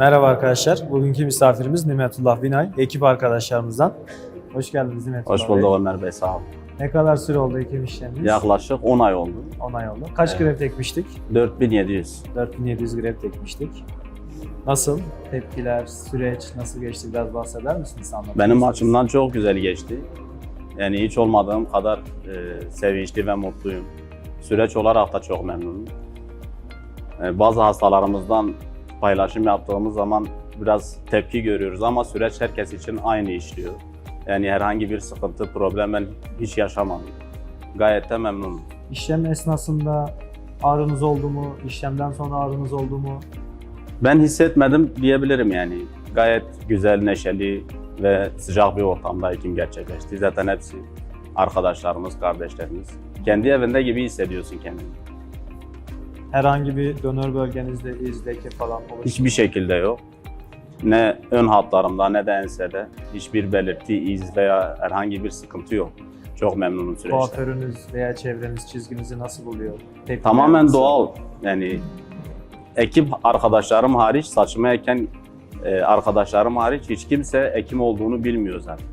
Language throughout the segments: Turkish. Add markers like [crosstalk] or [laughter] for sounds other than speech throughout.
Merhaba arkadaşlar. Bugünkü misafirimiz Nimetullah Binay, ekip arkadaşlarımızdan. Hoş geldiniz Nimetullah Hoş bulduk Ömer Bey sağ olun. Ne kadar süre oldu ekim işleminiz? Yaklaşık 10 ay oldu. 10 ay oldu. Kaç Evet. grev tekmiştik? 4700. 4700 grev tekmiştik. Nasıl? Tepkiler, süreç nasıl geçti biraz bahseder misiniz? anlatır Benim mısınız? açımdan çok güzel geçti. Yani hiç olmadığım kadar e, sevinçli ve mutluyum. Süreç olarak da çok memnunum. E, bazı hastalarımızdan paylaşım yaptığımız zaman biraz tepki görüyoruz ama süreç herkes için aynı işliyor. Yani herhangi bir sıkıntı, problem ben hiç yaşamadım. Gayet de memnunum. İşlem esnasında ağrınız oldu mu? İşlemden sonra ağrınız oldu mu? Ben hissetmedim diyebilirim yani. Gayet güzel, neşeli ve sıcak bir ortamda ekim gerçekleşti. Zaten hepsi arkadaşlarımız, kardeşlerimiz. Kendi evinde gibi hissediyorsun kendini. Herhangi bir donör bölgenizde iz, leke falan oluştu Hiçbir şekilde yok. Ne ön hatlarımda ne de ensede hiçbir belirti, iz veya herhangi bir sıkıntı yok. Çok memnunum süreçten. Kuaförünüz veya çevreniz çizginizi nasıl buluyor? Tepkiler Tamamen nasıl? doğal. Yani ekip arkadaşlarım hariç, saçımı eken e, arkadaşlarım hariç hiç kimse ekim olduğunu bilmiyor zaten.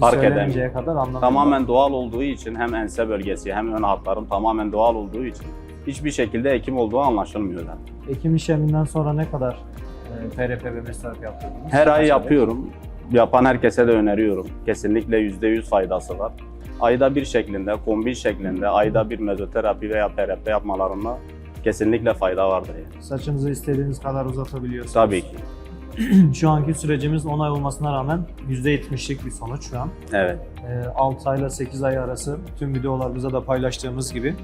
Fark. Söylemeyeceğe kadar. Tamamen doğal olduğu için hem ense bölgesi hem ön hatlarım tamamen doğal olduğu için hiçbir şekilde ekim olduğu anlaşılmıyor zaten. Ekim işleminden sonra ne kadar e, PRP ve mesaf yaptırdınız? Her ay yapıyorum. Yapan herkese de öneriyorum. Kesinlikle %100 faydası var. Ayda bir şeklinde, kombin şeklinde, ayda bir mezoterapi veya PRP yapmalarında kesinlikle fayda vardır. Yani. Saçınızı istediğiniz kadar uzatabiliyorsunuz. Tabii ki. [clears throat] Şu anki sürecimiz 10 ay olmasına rağmen %70'lik bir sonuç şu an. Evet. E, 6 ayla 8 ay arası tüm videolarımızda da paylaştığımız gibi e,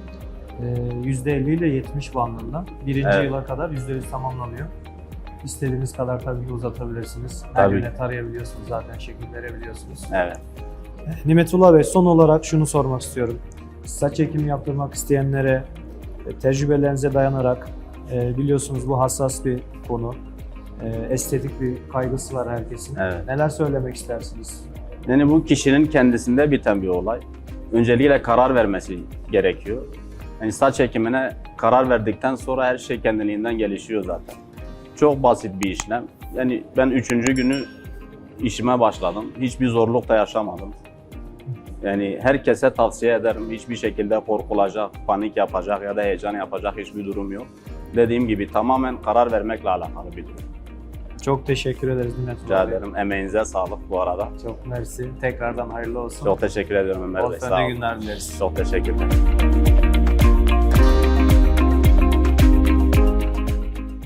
%50 ile 70 bandında. Birinci Evet. yıla kadar %100 tamamlanıyor. İstediğiniz kadar tabii ki uzatabilirsiniz. Her Tabii. yöne tarayabiliyorsunuz zaten, şekil verebiliyorsunuz. Evet. Nimetullah Bey son olarak şunu sormak istiyorum. Saç ekimi yaptırmak isteyenlere e, tecrübelerinize dayanarak e, biliyorsunuz bu hassas bir konu. E, Estetik bir kaygısı var herkesin. Evet. Neler söylemek istersiniz? Yani bu kişinin kendisinde biten bir olay. Öncelikle karar vermesi gerekiyor. Yani saç ekimine karar verdikten sonra her şey kendiliğinden gelişiyor zaten. Çok basit bir işlem. Yani ben üçüncü günü işime başladım. Hiçbir zorluk da yaşamadım. Yani herkese tavsiye ederim. Hiçbir şekilde korkulacak, panik yapacak ya da heyecan yapacak hiçbir durum yok. Dediğim gibi tamamen karar vermekle alakalı bir durum. Çok teşekkür ederiz Rica Nimetullah Bey. ederim. Emeğinize sağlık bu arada. Çok mersi. Tekrardan hayırlı olsun. Çok teşekkür ederim Ömer Bey. Sağ olun. günler dileriz. Çok teşekkürler.